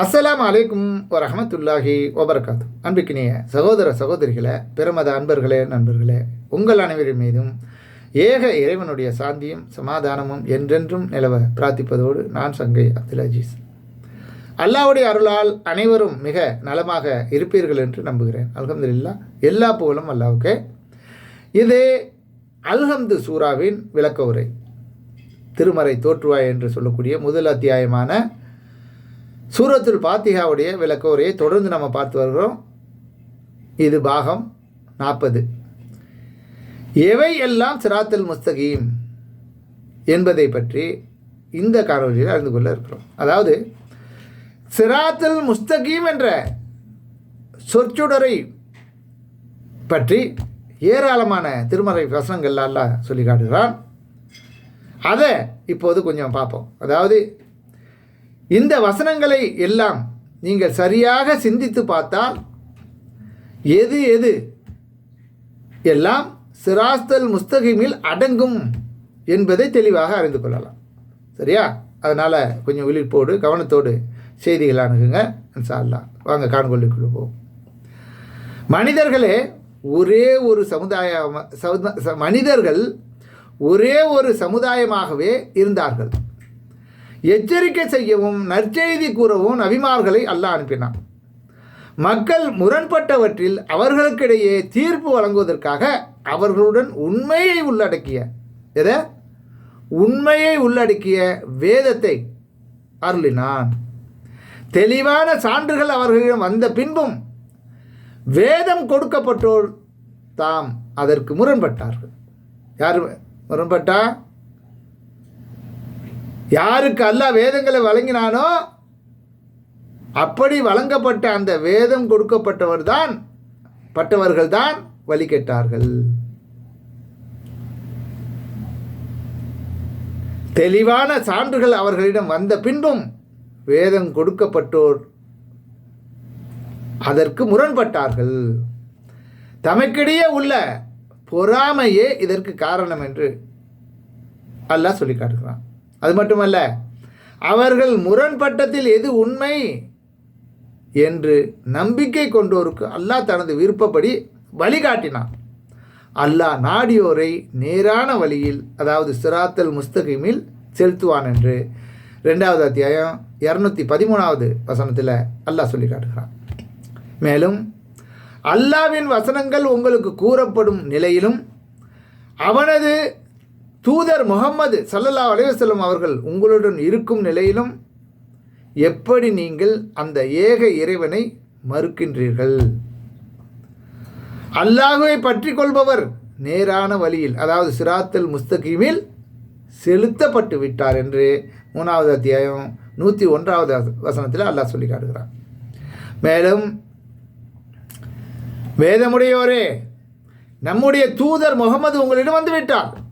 அஸ்ஸலாமு அலைக்கும் வரஹமத்துல்லாஹி வபரகாத்து அன்பிக்கினிய சகோதர சகோதரிகளை பிரமத அன்பர்களே நண்பர்களே உங்கள் அனைவரின் மீதும் ஏக இறைவனுடைய சாந்தியும் சமாதானமும் என்றென்றும் நிலவ பிரார்த்திப்பதோடு நான் சங்கை அப்துல் அஜீஸ். அல்லாஹ்வுடைய அருளால் அனைவரும் மிக நலமாக இருப்பீர்கள் என்று நம்புகிறேன். அல்ஹம்துலில்லா எல்லா புகழும் அல்லாவுக்கே இது அல்ஹம்து சூராவின் விளக்க உரை திருமறை தோற்றுவாய் என்று சொல்லக்கூடிய முதல் அத்தியாயமான சூரத்துல் பாத்திகாவுடைய விளக்க உரையை தொடர்ந்து நம்ம பார்த்து வருகிறோம். இது பாகம் நாற்பது. எவை எல்லாம் சிராத்தல் முஸ்தகீம் என்பதை பற்றி இந்த காணொலியில் அறிந்து கொள்ள இருக்கிறோம். அதாவது சிராத்தல் முஸ்தகீம் என்ற சொற்சுடரை பற்றி ஏராளமான திருமறை வசனங்கள் அல்லாஹ் சொல்லி காட்டுகிறான். அதை இப்போது கொஞ்சம் பார்ப்போம். அதாவது இந்த வசனங்களை எல்லாம் நீங்கள் சரியாக சிந்தித்து பார்த்தால் எது எது எல்லாம் சிராஸ்தல் முஸ்தகிமில் அடங்கும் என்பதை தெளிவாக அறிந்து கொள்ளலாம். சரியா? அதனால் கொஞ்சம் விழிப்போடு கவனத்தோடு செய்திகள் அணுகுங்க இன்ஷா வாங்க காண்கொள்ளிக்குள்ள போவோம். மனிதர்களே ஒரே ஒரு சமுதாய ச- மனிதர்கள் ஒரே ஒரு சமுதாயமாகவே இருந்தார்கள். எச்சரிக்கை செய்யவும் நற்செய்தி கூறவும் நபிமார்களை அல்லாஹ் அனுப்பினான். மக்கள் முரண்பட்டவற்றில் அவர்களுக்கிடையே தீர்ப்பு வழங்குவதற்காக அவர்களுடன் உண்மையை உள்ளடக்கிய எதை? உண்மையை உள்ளடக்கிய வேதத்தை அருளினான். தெளிவான சான்றுகள் அவர்களிடம் வந்த பின்பும் வேதம் கொடுக்கப்பட்டோர் தாம் அதற்கு முரண்பட்டார்கள். யார் முரண்பட்டா? யாருக்கு அல்லாஹ் வேதங்களை வழங்கினானோ அப்படி வழங்கப்பட்ட அந்த வேதம் கொடுக்கப்பட்டவர் தான் பட்டவர்கள் தான் வழி கேட்டார்கள். தெளிவான சான்றுகள் அவர்களிடம் வந்த பின்பும் வேதம் கொடுக்கப்பட்டோர் அதற்கு முரண்பட்டார்கள். தமக்கிடையே உள்ள பொறாமையே இதற்கு காரணம் என்று அல்லாஹ் சொல்லி காட்டுகிறான். அது மட்டுமல்ல அவர்கள் முரண்பட்டத்தில் எது உண்மை என்று நம்பிக்கை கொண்டோருக்கு அல்லாஹ் தனது விருப்பப்படி வழிகாட்டினான். அல்லாஹ் நாடியோரை நேரான வழியில் அதாவது சிராத்தல் முஸ்தகிமில் செலுத்துவான் என்று ரெண்டாவது அத்தியாயம் இரநூத்தி பதிமூணாவது வசனத்தில் அல்லாஹ் சொல்லி காட்டுகிறான். மேலும் அல்லாவின் வசனங்கள் உங்களுக்கு கூறப்படும் நிலையிலும் அவனது தூதர் முகம்மது சல்லல்லா அலைவசல்லம் அவர்கள் உங்களுடன் இருக்கும் நிலையிலும் எப்படி நீங்கள் அந்த ஏக இறைவனை மறுக்கின்றீர்கள்? அல்லாஹுவை பற்றி கொள்பவர் நேரான வழியில் அதாவது சிராத்தல் முஸ்தகீமில் செலுத்தப்பட்டு விட்டார் என்று மூணாவது அத்தியாயம் நூற்றி ஒன்றாவது வசனத்தில் அல்லாஹ் சொல்லி காட்டுகிறார் மேலும் வேதமுடையோரே நம்முடைய தூதர் முகமது உங்களிடம் வந்துவிட்டார் விட்டார்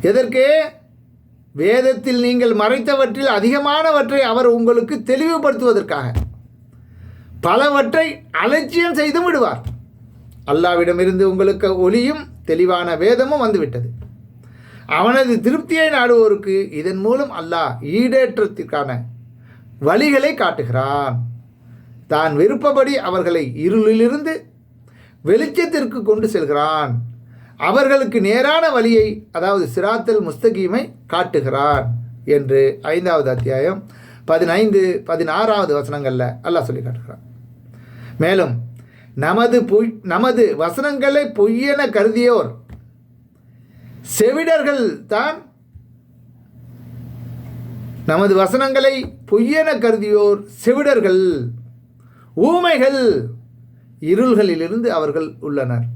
எதற்கு? வேதத்தில் நீங்கள் மறைத்தவற்றில் அதிகமானவற்றை அவர் உங்களுக்கு தெளிவுபடுத்துவதற்காக. பலவற்றை அலட்சியம் செய்து விடுவார். அல்லாவிடமிருந்து உங்களுக்கு ஒளியும் தெளிவான வேதமும் வந்துவிட்டது. அவனது திருப்தியை நாடுவோருக்கு இதன் மூலம் அல்லாஹ் ஈடேற்றத்திற்கான வழிகளை காட்டுகிறான். தான் விருப்பப்படி அவர்களை இருளிலிருந்து வெளிச்சத்திற்கு கொண்டு செல்கிறான். அவர்களுக்கு நேரான வழியை அதாவது சிராத்தல் முஸ்தகீமை காட்டுகிறார் என்று ஐந்தாவது அத்தியாயம் பதினைந்து பதினாறாவது வசனங்களில் அல்லாஹ் சொல்லி காட்டுகிறான். மேலும் நமது பொய் நமது வசனங்களை பொய்யென கருதியோர் செவிடர்கள் தான் நமது வசனங்களை பொய்யென கருதியோர் செவிடர்கள் ஊமைகள் இருள்களிலிருந்து அவர்கள் உள்ளனர்.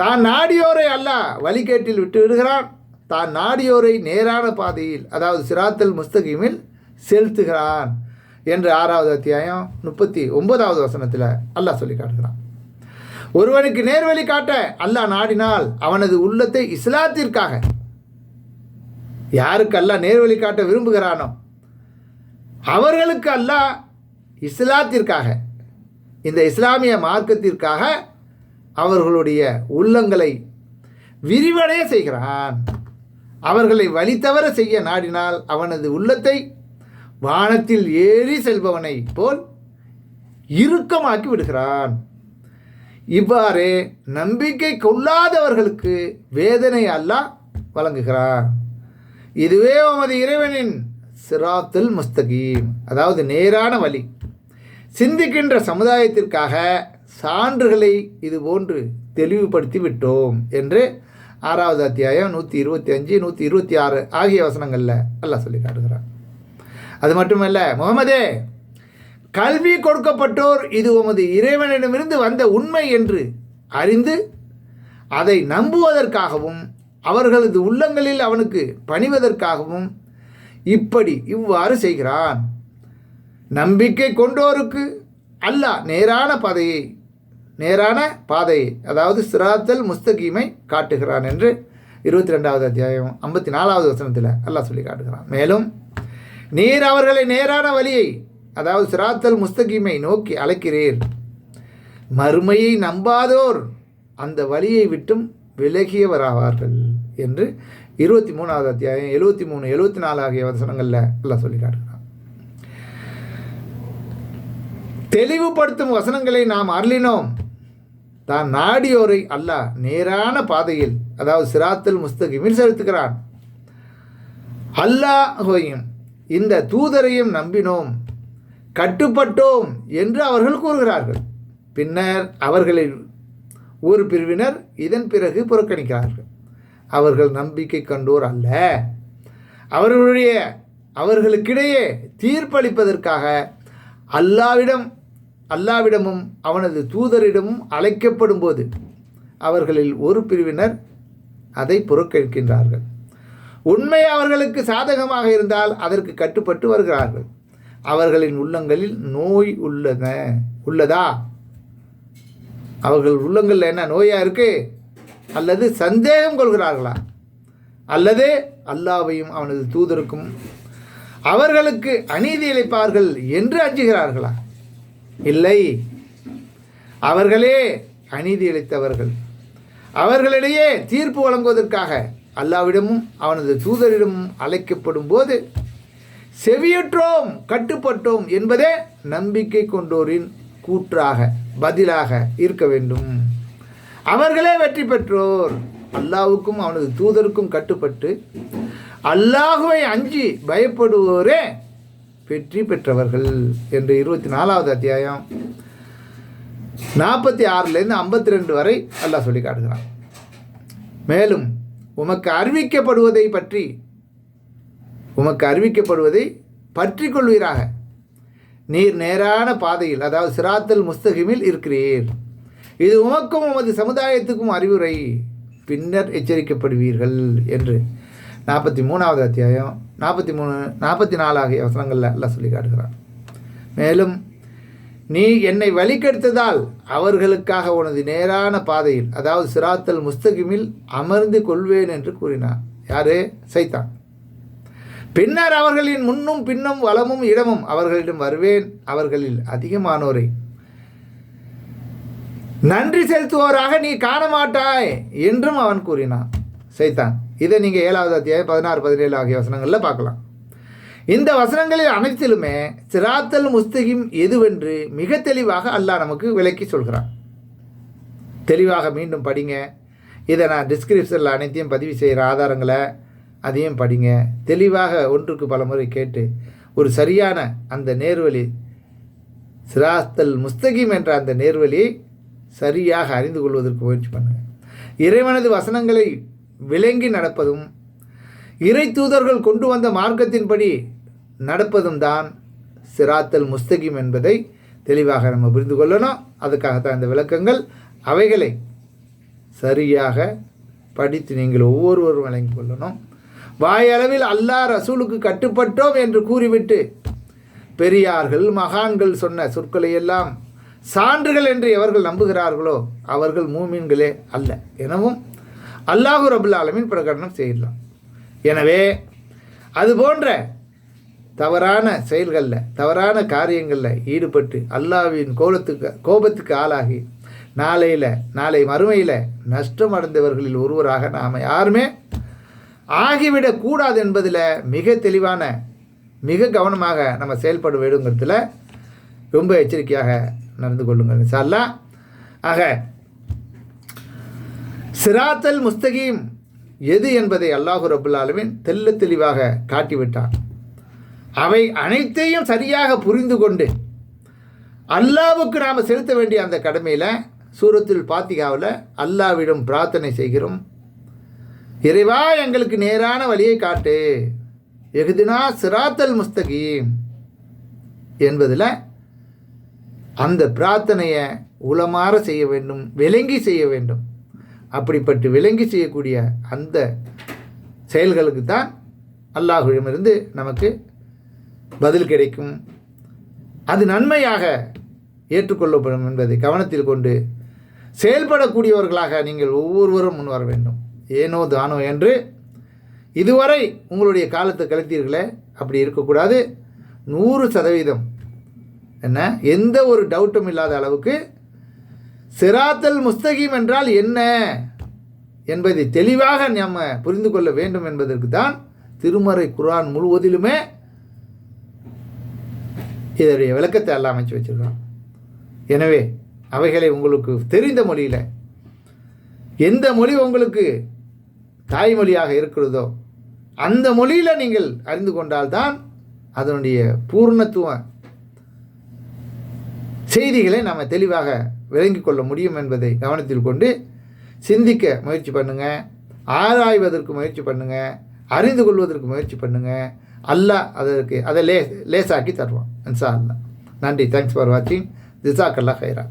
தான் நாடியோரை அல்ல வழிகேட்டில் விட்டு விடுகிறான் தான் நாடியோரை நேரான பாதையில் அதாவது சிராத்தல் முஸ்தகிமில் செலுத்துகிறான் என்று ஆறாவது அத்தியாயம் முப்பத்தி ஒன்பதாவது வசனத்தில் அல்லாஹ் சொல்லி காட்டுகிறான். ஒருவனுக்கு நேர்வழி காட்ட அல்லாஹ் நாடினால் அவனது உள்ளத்தை இஸ்லாத்திற்காக. யாருக்கு அல்லாஹ் நேர்வழி காட்ட விரும்புகிறானோ அவர்களுக்கு அல்லாஹ் இஸ்லாத்திற்காக இந்த இஸ்லாமிய மார்க்கத்திற்காக அவர்களுடைய உள்ளங்களை விரிவடைய செய்கிறான். அவர்களை வழித்தவர செய்ய நாடினால் அவனது உள்ளத்தை வானத்தில் ஏறி செல்பவனை போல் இறுக்கமாக்கி விடுகிறான். இவ்வாறே நம்பிக்கை கொள்ளாதவர்களுக்கு வேதனை அல்லாஹ் வழங்குகிறான். இதுவே உமது இறைவனின் சிராத்துல் முஸ்தகீம். அதாவது நேரான வழி. சிந்திக்கின்ற சமுதாயத்திற்காக சான்றுகளை இது போன்று தெளிவுபடுத்தி விட்டோம் என்று ஆறாவது அத்தியாயம் நூற்றி இருபத்தி அஞ்சு நூற்றி இருபத்தி ஆறு ஆகிய வசனங்களில் எல்லாம் சொல்லி காட்டுகிறான். அது மட்டுமல்ல முகமதே கல்வி கொடுக்கப்பட்டோர் இது உமது இறைவனிடமிருந்து வந்த உண்மை என்று அறிந்து அதை நம்புவதற்காகவும் அவர்களது உள்ளங்களில் அவனுக்கு பணிவதற்காகவும் இப்படி இவ்வாறு செய்கிறான். நம்பிக்கை கொண்டோருக்கு அல்லாஹ் நேரான பாதையை நேரான பாதையை அதாவது சிராத்தல் முஸ்தகீமை காட்டுகிறான் என்று இருபத்தி ரெண்டாவது அத்தியாயம் ஐம்பத்தி நாலாவது வசனத்தில் அல்லாஹ் சொல்லி காட்டுகிறான். மேலும் நீர் அவர்களை நேரான வழியை அதாவது சிராத்தல் முஸ்தகீமை நோக்கி அழைக்கிறீர். மறுமையை நம்பாதோர் அந்த வழியை விட்டும் விலகியவராவார்கள் என்று இருபத்தி மூணாவது அத்தியாயம் எழுபத்தி மூணு எழுபத்தி நாலு ஆகிய வசனங்களில் எல்லாம் சொல்லி காட்டுகிறான். தெளிவுபடுத்தும் வசனங்களை நாம் அருளினோம். தான் நாடியோரை அல்லாஹ் நேரான பாதையில் அதாவது சிராத்தல் முஸ்தகிமில் செலுத்துகிறான். அல்லாஹையும் இந்த தூதரையும் நம்பினோம் கட்டுப்பட்டோம் என்று அவர்கள் கூறுகிறார்கள். பின்னர் அவர்களில் ஒரு பிரிவினர் இதன் பிறகு புறக்கணிக்கிறார்கள். அவர்கள் நம்பிக்கை கண்டோர் அல்ல. அவர்களுடைய அவர்களுக்கிடையே தீர்ப்பளிப்பதற்காக அல்லாவிடம் அல்லாவிடமும் அவனது தூதரிடமும் அழைக்கப்படும் போது அவர்களில் ஒரு பிரிவினர் அதை புறக்கணிக்கின்றார்கள். உண்மை அவர்களுக்கு சாதகமாக இருந்தால் அதற்கு கட்டுப்பட்டு வருகிறார்கள். அவர்களின் உள்ளங்களில் நோய் உள்ளன உள்ளதா? அவர்கள் உள்ளங்களில் என்ன நோயாக இருக்கு? அல்லது சந்தேகம் கொள்கிறார்களா? அல்லது அல்லாவையும் அவனது தூதருக்கும் அவர்களுக்கு அநீதி இழைப்பார்கள் என்று அஞ்சுகிறார்களா? இல்லை. அவர்களே அநீதி இழைத்தவர்கள். அவர்களிடையே தீர்ப்பு வழங்குவதற்காக அல்லாவிடமும் அவனது தூதரிடமும் அழைக்கப்படும் போது செவியுற்றோம் கட்டுப்பட்டோம் என்பதே நம்பிக்கை கொண்டோரின் கூற்றாக பதிலாக இருக்க வேண்டும். அவர்களே வெற்றி பெற்றோர். அல்லாவுக்கும் அவனது தூதருக்கும் கட்டுப்பட்டு அல்லாஹுவை அஞ்சி பயப்படுவோரே வெற்றி பெற்றவர்கள் என்று இருபத்தி நாலாவது அத்தியாயம் நாற்பத்தி ஆறுலேருந்து ஐம்பத்தி ரெண்டு வரை அல்லாஹ் சொல்லி காட்டுகிறான். மேலும் உமக்கு அறிவிக்கப்படுவதை பற்றி உமக்கு அறிவிக்கப்படுவதை பற்றி கொள்வீராக. நீர் நேரான பாதையில் அதாவது சிராத்தல் முஸ்தகிமில் இருக்கிறீர். இது உமக்கும் உமது சமுதாயத்துக்கும் அறிவுரை. பின்னர் எச்சரிக்கப்படுவீர்கள் என்று. நாற்பத்தி மூணாவது அத்தியாயம். நாற்பத்தி மூணு நாற்பத்தி நாலு ஆகிய வசனங்களில் எல்லாம் சொல்லி காட்டுகிறார் மேலும் நீ என்னை வழிகெடுத்ததால் அவர்களுக்காக உனது நேரான பாதையில் அதாவது சிராத்தல் முஸ்தகிமில் அமர்ந்து கொள்வேன் என்று கூறினார். யாரு? சைத்தான். பின்னர் அவர்களின் முன்னும் பின்னும் வளமும் இடமும் அவர்களிடம் வருவேன். அவர்களில் அதிகமானோரை நன்றி செலுத்துவோராக நீ காண மாட்டாய் என்றும் அவன் கூறினான். சைத்தான். இதை நீங்கள் ஏழாவது அத்தியாயம் பதினாறு பதினேழு ஆகிய வசனங்களில் பார்க்கலாம். இந்த வசனங்களில் அனைத்திலுமே சிராத்தல் முஸ்தகிம் எதுவென்று மிக தெளிவாக அல்லாஹ் நமக்கு விளக்கி சொல்கிறான். தெளிவாக மீண்டும் படிங்க. இதை நான் டிஸ்கிரிப்ஷனில் அனைத்தையும் பதிவு செய்கிற ஆதாரங்களை அதையும் படிங்க. தெளிவாக ஒன்றுக்கு பல முறை கேட்டு ஒரு சரியான அந்த நேர்வழி சிராஸ்தல் முஸ்தகிம் என்ற அந்த நேர்வழியை சரியாக அறிந்து கொள்வதற்கு முயற்சி பண்ணுங்கள் இறைவனது வசனங்களை விளங்கி நடப்பதும் இறை தூதர்கள் கொண்டு வந்த மார்க்கத்தின்படி நடப்பதும் தான் சிராத்தல் முஸ்தகிம் என்பதை தெளிவாக நம்ம புரிந்து கொள்ளணும். அதுக்காகத்தான் இந்த விளக்கங்கள். அவைகளை சரியாக படித்து நீங்கள் ஒவ்வொருவரும் விளங்கி கொள்ளணும். வாயளவில் அல்லாஹ் ரசூலுக்கு கட்டுப்பட்டோம் என்று கூறிவிட்டு பெரியார்கள் மகான்கள் சொன்ன சொற்களை எல்லாம் சான்றுகள் என்று எவர்கள் நம்புகிறார்களோ அவர்கள் மூமின்களே அல்ல. எனவும் அல்லாஹு ரபுல் ஆலமின் பிரகடனம் செய்யலாம். எனவே அது போன்ற தவறான செயல்களில் தவறான காரியங்களில் ஈடுபட்டு அல்லாவின் கோலத்துக்கு கோபத்துக்கு ஆளாகி நாளையில் நாளை மறுமையில் நஷ்டம் அடைந்தவர்களில் ஒருவராக நாம் யாருமே ஆகிவிடக்கூடாது என்பதில் மிக தெளிவான மிக கவனமாக நம்ம செயல்பட வேண்டுங்கிறதுல ரொம்ப எச்சரிக்கையாக நடந்து கொள்ளுங்கள் சார்லாம் ஆக சிராத்தல் முஸ்தகீம். எது என்பதை அல்லாஹு ரபுல் தெல்ல தெளிவாக காட்டிவிட்டார் அவை அனைத்தையும் சரியாக புரிந்து கொண்டு அல்லாவுக்கு நாம் செலுத்த வேண்டிய அந்த கடமையில் சூரத்தில் பாத்திகாவில் அல்லாவிடம் பிரார்த்தனை செய்கிறோம். இறைவா எங்களுக்கு நேரான வழியை காட்டு. எகுதினா சிராத்தல் முஸ்தகீம் என்பதில் அந்த பிரார்த்தனையை உளமாற செய்ய வேண்டும் விளங்கி செய்ய வேண்டும். அப்படிப்பட்டு விளங்கி செய்யக்கூடிய அந்த செயல்களுக்கு தான் அல்லாஹுவிடமிருந்து நமக்கு பதில் கிடைக்கும். அது நன்மையாக ஏற்றுக்கொள்ளப்படும் என்பதை கவனத்தில் கொண்டு செயல்படக்கூடியவர்களாக நீங்கள் ஒவ்வொருவரும் முன்வர வேண்டும். ஏனோ தானோ என்று இதுவரை உங்களுடைய காலத்தை கழித்தீர்களே அப்படி இருக்கக்கூடாது. நூறு சதவீதம். என்ன? எந்த ஒரு டவுட்டும் இல்லாத அளவுக்கு சிராத்தல் முஸ்தகீம் என்றால் என்ன? என்பதை தெளிவாக நம்ம புரிந்து கொள்ள வேண்டும் என்பதற்கு தான் திருமறை குரான் முழுவதிலுமே இதனுடைய விளக்கத்தை எல்லாம் அமைச்சு வச்சுருக்கான். எனவே அவைகளை உங்களுக்கு தெரிந்த மொழியில் எந்த மொழி உங்களுக்கு தாய்மொழியாக இருக்கிறதோ அந்த மொழியில் நீங்கள் அறிந்து கொண்டால்தான் அதனுடைய பூர்ணத்துவ செய்திகளை நாம் தெளிவாக விளங்கி கொள்ள முடியும் என்பதை கவனத்தில் கொண்டு சிந்திக்க முயற்சி பண்ணுங்கள் ஆராய்வதற்கு முயற்சி பண்ணுங்கள் அறிந்து கொள்வதற்கு முயற்சி பண்ணுங்கள் அல்லாஹ் அதற்கு அதை லே லேசாக்கி தருவான். இன்சா அல்லாஹ். நன்றி. தேங்க்ஸ் ஃபார் வாட்சிங் ஜிசாக்கல்லா ஹைரா